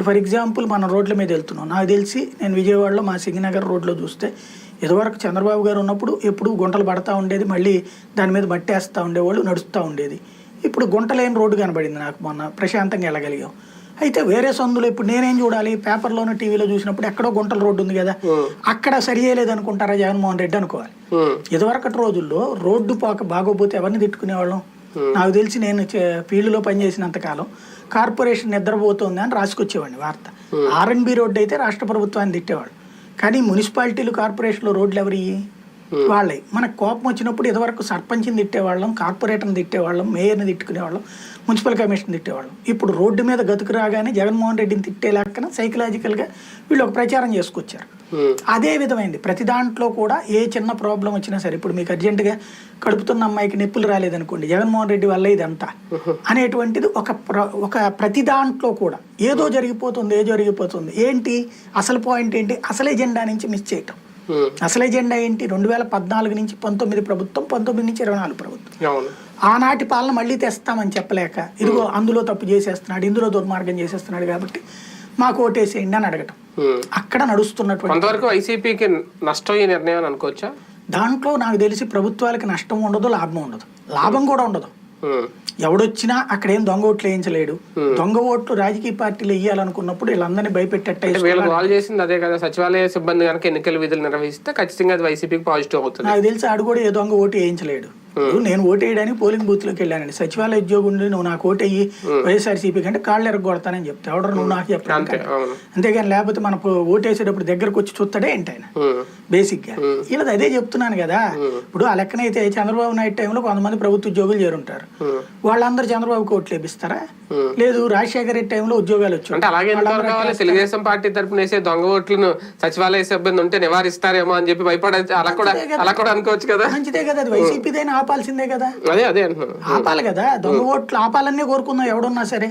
ఇప్పుడు for example మనం రోడ్ల మీద వెళ్తున్నాం. నాకు తెలిసి నేను విజయవాడలో మా సింగనగర్ రోడ్లో చూస్తే ఇదివరకు చంద్రబాబు గారు ఉన్నప్పుడు ఎప్పుడు గుంటలు పడతా ఉండేది మళ్ళీ దాని మీద మట్టేస్తూ ఉండేవాళ్ళు నడుస్తూ ఉండేది. ఇప్పుడు గుంట లేని రోడ్డు కనబడింది నాకు మొన్న ప్రశాంతంగా వెళ్ళగలిగాం. అయితే వేరే సందులో ఇప్పుడు నేనేం చూడాలి? పేపర్లోనూ టీవీలో చూసినప్పుడు ఎక్కడో గుంటల రోడ్డు ఉంది కదా అక్కడ సరి చేయలేదు అనుకుంటారా జగన్మోహన్ రెడ్డి అనుకోవాలి. ఇదివరకటి రోజుల్లో రోడ్డు పోక బాగోపోతే ఎవరిని తిట్టుకునేవాళ్ళం? నాకు తెలిసి నేను ఫీల్డ్లో పనిచేసినంత కాలం కార్పొరేషన్ నిద్రపోతుంది అని రాసుకొచ్చేవాడిని వార్త. ఆర్ఎన్బి రోడ్డు అయితే రాష్ట్ర ప్రభుత్వాన్ని తిట్టేవాడు. కానీ మున్సిపాలిటీలు కార్పొరేషన్లో రోడ్లు ఎవరి? వాళ్ళే. మనకు కోపం వచ్చినప్పుడు ఇదివరకు సర్పంచ్ని తిట్టేవాళ్ళం కార్పొరేటర్ని తిట్టేవాళ్ళం మేయర్ని తిట్టుకునేవాళ్ళం మున్సిపల్ కమిషన్ తిట్టేవాళ్ళం. ఇప్పుడు రోడ్డు మీద గతుకు రాగానే జగన్మోహన్ రెడ్డిని తిట్టే లెక్కన సైకలాజికల్గా వీళ్ళు ఒక ప్రచారం చేసుకొచ్చారు. అదే విధమైంది. ప్రతి దాంట్లో కూడా ఏ చిన్న ప్రాబ్లం వచ్చినా సరే ఇప్పుడు మీకు అర్జెంటుగా కడుపుతున్న అమ్మాయికి నొప్పులు రాలేదనుకోండి జగన్మోహన్ రెడ్డి వల్ల ఇదంతా అనేటువంటిది ఒక ప్ర- ఒక ప్రతి దాంట్లో కూడా ఏదో జరిగిపోతుంది ఏదో జరిగిపోతుంది ఏంటి అసలు పాయింట్ ఏంటి అసలు ఎజెండా నుంచి మిస్ చేయటం. ఉమ్, అసలు ఎజెండా ఏంటి రెండు వేల పద్నాలుగు నుంచి పంతొమ్మిది ప్రభుత్వం పంతొమ్మిది నుంచి ఇరవై నాలుగు ప్రభుత్వం. ఆనాటి పాలన మళ్ళీ తెస్తామని చెప్పలేక ఇదిగో అందులో తప్పు చేసేస్తున్నాడు ఇందులో దుర్మార్గం చేసేస్తున్నాడు కాబట్టి మాకు ఓటేసేయండి అని అడగటం. అక్కడ నడుస్తున్నటువంటి కొంతవరకు వైసీపీకి నష్టం ఈ నిర్ణయం అని అనుకోవచ్చా? దాంట్లో నాకు తెలిసి ప్రభుత్వాలకి నష్టం ఉండదు లాభం ఉండదు. లాభం కూడా ఉండదు. ఎవడొచ్చినా అక్కడ ఏం దొంగ ఓట్లు వేయించలేడు. దొంగ ఓట్లు రాజకీయ పార్టీలు వేయాలనుకున్నప్పుడు వీళ్ళందరినీ భయపెట్టేట వాళ్ళు చేసింది అదే కదా. సచివాలయ సిబ్బంది కనుక ఎన్నికల విధులు నిర్వహిస్తే ఖచ్చితంగా అది వైసీపీకి పాజిటివ్ అవుతుంది. నాకు తెలిసి ఆడు కూడా ఏ దొంగ ఓటు వేయించలేడు. నేను ఓటు వేయడానికి పోలింగ్ బూత్లోకి వెళ్ళానండి. సచివాలయ ఉద్యోగం నువ్వు నాకు ఓటు అయ్యి వైఎస్ఆర్సీపీ కంటే కాళ్ళు ఎరగొడతానని చెప్తే. ఎవడరు నువ్వు నాకు చెప్పాను అంతేగాని లేకపోతే మన ఓటు వేసేటప్పుడు దగ్గరకు వచ్చి చూస్తాడే ఏంటి ఆయన? ఉమ్, బేసిక్గా వీళ్ళది అదే చెప్తున్నాను కదా. ఇప్పుడు ఆ లెక్కనైతే చంద్రబాబు నాయుడు టైంలో కొంతమంది ప్రభుత్వ ఉద్యోగులు చేరుంటారు. వాళ్ళందరూ చంద్రబాబు ఓట్లు వేపిస్తారా? లేదు రాజశేఖర రెడ్డి టైంలో ఉద్యోగాలు వచ్చాయి అంటే అలాగే కావాలి? తెలుగుదేశం పార్టీ తరపున వేసే దొంగ ఓట్లను సచివాలయ సిబ్బంది ఉంటే నివారిస్తారేమో అని చెప్పి భయపడే అలా కూడా అలా కూడా అనుకోవచ్చు కదా. మంచిదే కదా. అది వైసీపీదైనా ఆపాల్సిందే కదా. అదే అదే ఆపాలి కదా. దొంగ ఓట్లు ఆపాలన్నీ కోరుకుందాం ఎవడున్నా సరే.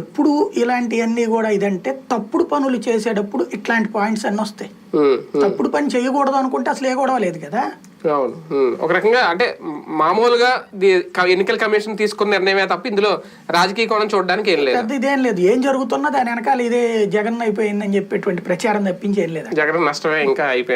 ఎప్పుడు ఇలాంటివన్నీ కూడా ఇదంటే తప్పుడు పనులు చేసేటప్పుడు ఇట్లాంటి పాయింట్స్ అన్నీ వస్తాయి. తప్పుడు పని చేయకూడదు అనుకుంటే అసలు ఏ గొడవ లేదు కదా. అవును. ఒక రకంగా అంటే మామూలుగా ఎన్నికల కమిషన్ తీసుకున్న నిర్ణయమే తప్ప ఇందులో రాజకీయ కోణం చూడడానికి ఏం లేదు. ఇదేం లేదు. ఏం జరుగుతున్నా దాని వెనకాల ఇదే జగన్ అయిపోయిందని చెప్పేటువంటి ప్రచారం తప్పించి ఏం లేదు. జగన్ నష్టమే ఇంకా అయిపోయింది.